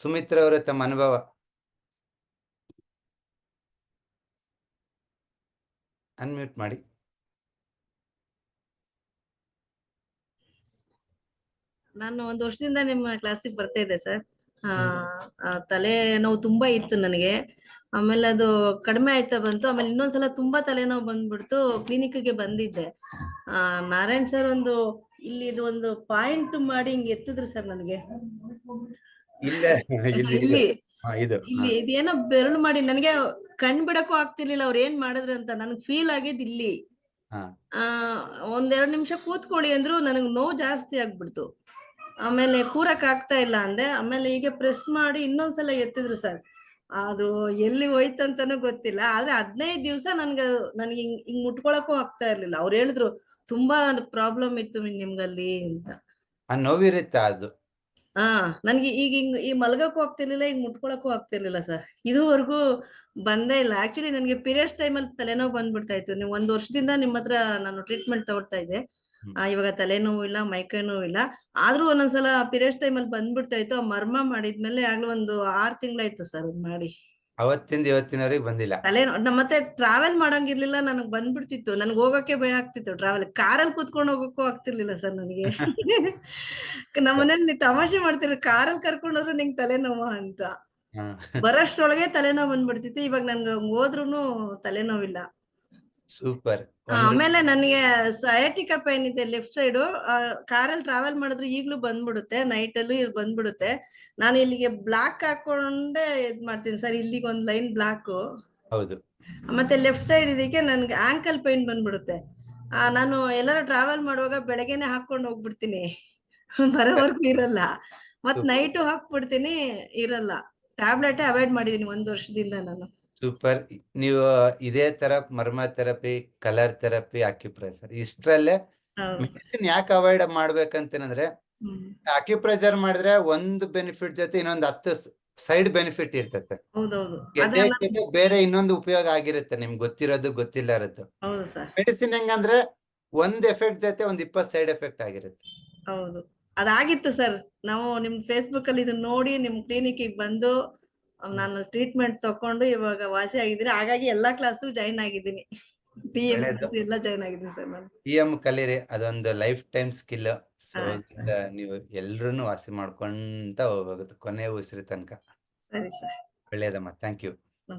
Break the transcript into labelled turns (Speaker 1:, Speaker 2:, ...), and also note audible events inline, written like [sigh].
Speaker 1: ಸುಮಿತ್ರ ಅವರ ತಮ್ಮ ಅನುಭವ. ಅನ್ಮ್ಯೂಟ್ ಮಾಡಿ.
Speaker 2: ನಾನು ಒಂದು ವರ್ಷದಿಂದ ನಿಮ್ಮ ಕ್ಲಾಸಿಗೆ ಬರ್ತಾ ಇದ್ದೆ ಸರ್ ತಲೆ ನೋವು ತುಂಬಾ ಇತ್ತು ನನಗೆ. ಆಮೇಲೆ ಅದು ಕಡಿಮೆ ಆಯ್ತಾ ಬಂತು. ಆಮೇಲೆ ಇನ್ನೊಂದ್ಸಲ ತುಂಬಾ ತಲೆನೋವು ಬಂದ್ಬಿಡ್ತು. ಕ್ಲಿನಿಕ್ಗೆ ಬಂದಿದ್ದೆ. ಆ ನಾರಾಯಣ್ ಸರ್ ಒಂದು ಇಲ್ಲಿ ಇದು ಒಂದು ಪಾಯಿಂಟ್ ಮಾಡಿ ಹಿಂಗೆ ಎತ್ತಿದ್ರು ಸರ್ ನನಗೆ.
Speaker 1: ಇಲ್ಲೇ [laughs]
Speaker 2: ಇದೇನೋ ಬೆರಳು ಮಾಡಿ ನನಗೆ ಕಣ್ ಬಿಡಕ್ಕೂ ಆಗ್ತಿರ್ಲಿಲ್ಲ ಅವ್ರು ಏನ್ ಮಾಡಿದ್ರೆ ಅಂತ. ನನಗೆ ಫೀಲ್ ಆಗಿದ್ ಇಲ್ಲಿ.
Speaker 1: ಒಂದೆರಡು
Speaker 2: ಆ ಒಂದೆರಡ್ ನಿಮಿಷ ಕೂತ್ಕೊಳ್ಳಿ ಅಂದ್ರು ನನಗ್ ನೋವು ಜಾಸ್ತಿ ಆಗ್ಬಿಡ್ತು. ಆಮೇಲೆ ಕೂರಕ್ ಆಗ್ತಾ ಇಲ್ಲ ಅಂದೆ. ಆಮೇಲೆ ಹೀಗೆ ಪ್ರೆಸ್ ಮಾಡಿ ಇನ್ನೊಂದ್ಸಲ ಎತ್ತಿದ್ರು ಸರ್. ಅದು ಎಲ್ಲಿ ಹೋಯ್ತಂತಾನು ಗೊತ್ತಿಲ್ಲ. ಆದ್ರೆ ಹದಿನೈದು ದಿವ್ಸ ನನ್ಗೆ ನನ್ಗೆ ಹಿಂಗ್ ಹಿಂಗ್ ಮುಟ್ಕೊಳಕ್ಕೂ ಆಗ್ತಾ ಇರ್ಲಿಲ್ಲ. ಅವ್ರು ಹೇಳಿದ್ರು ತುಂಬಾ ಪ್ರಾಬ್ಲಮ್ ಇತ್ತು ನಿಮ್ಗಲ್ಲಿ ಅಂತ.
Speaker 1: ಆ ನೋವಿರುತ್ತೆ ಅದು.
Speaker 2: ಹಾ ನನ್ಗೆ ಈಗ ಹಿಂಗ್ ಈ ಮಲ್ಗಕ್ಕೂ ಆಗ್ತಿರ್ಲಿಲ್ಲ ಈಗ ಮುಟ್ಕೊಳಕ್ಕೂ ಆಗ್ತಿರ್ಲಿಲ್ಲ ಸರ್. ಇದುವರೆಗೂ ಬಂದೇ ಇಲ್ಲ. ಆಕ್ಚುಲಿ ನನ್ಗೆ ಪೀರಿಯಡ್ಸ್ ಟೈಮಲ್ಲಿ ತಲೆನೋವು ಬಂದ್ಬಿಡ್ತಾ ಇತ್ತು ನೀವು ಒಂದ್ ವರ್ಷದಿಂದ ನಿಮ್ಮ ಹತ್ರ ನಾನು ಟ್ರೀಟ್ಮೆಂಟ್ ತಗೊಳ್ತಾ ಇದ್ದೆ. ಆ, ಇವಾಗ ತಲೆನೋವು ಇಲ್ಲ ಮೈಕೈ ನೋವು ಇಲ್ಲ. ಆದ್ರೂ ಒಂದೊಂದ್ಸಲ ಪೀರಿಯಡ್ಸ್ ಟೈಮಲ್ಲಿ ಬಂದ್ಬಿಡ್ತಾ ಇತ್ತು ಆ ಮರ್ಮ ಮಾಡಿದ್ಮೇಲೆ ಆಗ್ಲೂ ಒಂದು ಆರ್ ತಿಂಗಳಾಯ್ತು ಸರ್ ಮಾಡಿ
Speaker 1: ಅವತ್ತಿಂದ ಇವತ್ತಿನವರೆಗೆ ಬಂದಿಲ್ಲ.
Speaker 2: ತಲೆ ನಮ್ ಮತ್ತೆ ಟ್ರಾವೆಲ್ ಮಾಡಂಗಿರ್ಲಿಲ್ಲ ನನಗ್ ಬಂದ್ಬಿಡ್ತಿತ್ತು. ನನ್ಗೆ ಹೋಗಕ್ಕೆ ಭಯ ಆಗ್ತಿತ್ತು ಟ್ರಾವೆಲ್ ಕಾರಲ್ಲಿ ಕೂತ್ಕೊಂಡು ಹೋಗಕ್ಕೂ ಆಗ್ತಿರ್ಲಿಲ್ಲ ಸರ್ ನನಗೆ. [laughs] ನಮ್ಮ ಮನೇಲಿ ತಮಾಷೆ ಮಾಡ್ತಿದ್ರು ಕಾರಲ್ಲಿ ಕರ್ಕೊಂಡು ಹೋದ್ರೆ ನಿಂಗೆ ತಲೆನೋವ ಅಂತ. ಬರೋಷ್ಟ್ರೊಳಗೆ ತಲೆನೋವು ಬಂದ್ಬಿಡ್ತಿತ್ತು. ಇವಾಗ ನನ್ಗೆ ಹೋದ್ರೂನು ತಲೆನೋವಿಲ್ಲ.
Speaker 1: ಸೂಪರ್
Speaker 2: ಆಮೇಲೆ ನನಗೆ ಸಯಾಟಿಕಾ ಪೈನ್ ಇದೆ ಲೆಫ್ಟ್ ಸೈಡು ಕಾರಲ್ಲಿ ಟ್ರಾವೆಲ್ ಮಾಡಿದ್ರು ಈಗ್ಲೂ ಬಂದ್ಬಿಡುತ್ತೆ ನೈಟ್ ಅಲ್ಲೂ ಇಲ್ಲಿ ಬಂದ್ಬಿಡುತ್ತೆ. ನಾನು ಇಲ್ಲಿಗೆ ಬ್ಲಾಕ್ ಹಾಕೊಂಡೆ ಇದ್ ಮಾಡ್ತೀನಿ ಸರ್ ಇಲ್ಲಿಗೆ ಒಂದ್ ಲೈನ್ ಬ್ಲಾಕ್
Speaker 1: ಹೌದು.
Speaker 2: ಮತ್ತೆ ಲೆಫ್ಟ್ ಸೈಡ್ ಇದಕ್ಕೆ ನನ್ಗೆ ಆಂಕಲ್ ಪೈನ್ ಬಂದ್ಬಿಡುತ್ತೆ. ನಾನು ಎಲ್ಲರೂ ಟ್ರಾವೆಲ್ ಮಾಡುವಾಗ ಬೆಳಗ್ಗೆನೆ ಹಾಕೊಂಡು ಹೋಗ್ಬಿಡ್ತೀನಿ. [laughs] ಬರೋವರೆಗೂ ಇರಲ್ಲ. ಮತ್. ನೈಟು ಹಾಕ್ಬಿಡ್ತೀನಿ ಇರಲ್ಲ. ಟ್ಯಾಬ್ಲೆಟ್ ಅವಾಯ್ಡ್ ಮಾಡಿದೀನಿ ಒಂದ್ ವರ್ಷದಿಂದ ನಾನು.
Speaker 1: ಸೂಪರ್ ನೀವು ಇದೇ ತರ marma therapy colour therapy acupressure ಇಷ್ಟರಲ್ಲೇ medicine ಯಾಕೆ ಅವಾಯ್ಡ್ ಮಾಡ್ಬೇಕಂತೇನಂದ್ರೆ ಆಕ್ಯುಪ್ರೆಸರ್ ಮಾಡಿದ್ರೆ ಒಂದು ಬೆನಿಫಿಟ್ ಜೊತೆ ಇನ್ನೊಂದು ಹತ್ತು ಸೈಡ್ ಬೆನಿಫಿಟ್ ಯಥೇಚ್ಛತೆ ಬೇರೆ ಇನ್ನೊಂದು ಉಪಯೋಗ ಆಗಿರುತ್ತೆ ನಿಮ್ಗೆ ಗೊತ್ತಿರೋದು ಗೊತ್ತಿಲ್ಲ ಇರೋದು. ಮೆಡಿಸಿನ್ ಹೆಂಗಂದ್ರೆ ಒಂದ್ ಎಫೆಕ್ಟ್ ಜೊತೆ ಒಂದ್ ಇಪ್ಪತ್ ಸೈಡ್ ಎಫೆಕ್ಟ್ ಆಗಿರುತ್ತೆ.
Speaker 2: ಹೌದು. ಅದಾಗಿತ್ತು ಸರ್. ನಾವು ನಿಮ್ ಫೇಸ್ಬುಕ್ ಅಲ್ಲಿ ಇದನ್ನ ನೋಡಿ ನಿಮ್ ಕ್ಲಿನಿಕ್ ಬಂದು ನಾನು ಟ್ರೀಟ್ಮೆಂಟ್ ತಕೊಂಡು ಇವಾಗ ವಾಸಿ ಆಗಿದ್ದೀನಿ. ಹಾಗಾಗಿ ಎಲ್ಲಾ ಕ್ಲಾಸು ಜಾಯಿನ್ ಆಗಿದ್ದೀನಿ. ಟಿ ಎಂ ಎಲ್ಲ ಜಾಯಿನ್ ಆಗಿದ್ದೀನಿ ಸರ್ ನಾನು.
Speaker 1: ಇ ಎಂ ಕಲೀರಿ. ಅದೊಂದು ಲೈಫ್ ಟೈಮ್ ಸ್ಕಿಲ್. ನೀವು ಎಲ್ರೂನು ವಾಸಿ ಮಾಡ್ಕೊಂತ ಹೋಗ್ಬೇಕು. ಕೊನೆ ಉಸಿರಿ ತನಕ.
Speaker 2: ಸರಿ ಸರ್.
Speaker 1: ಒಳ್ಳೇದಮ್ಮ. Thank you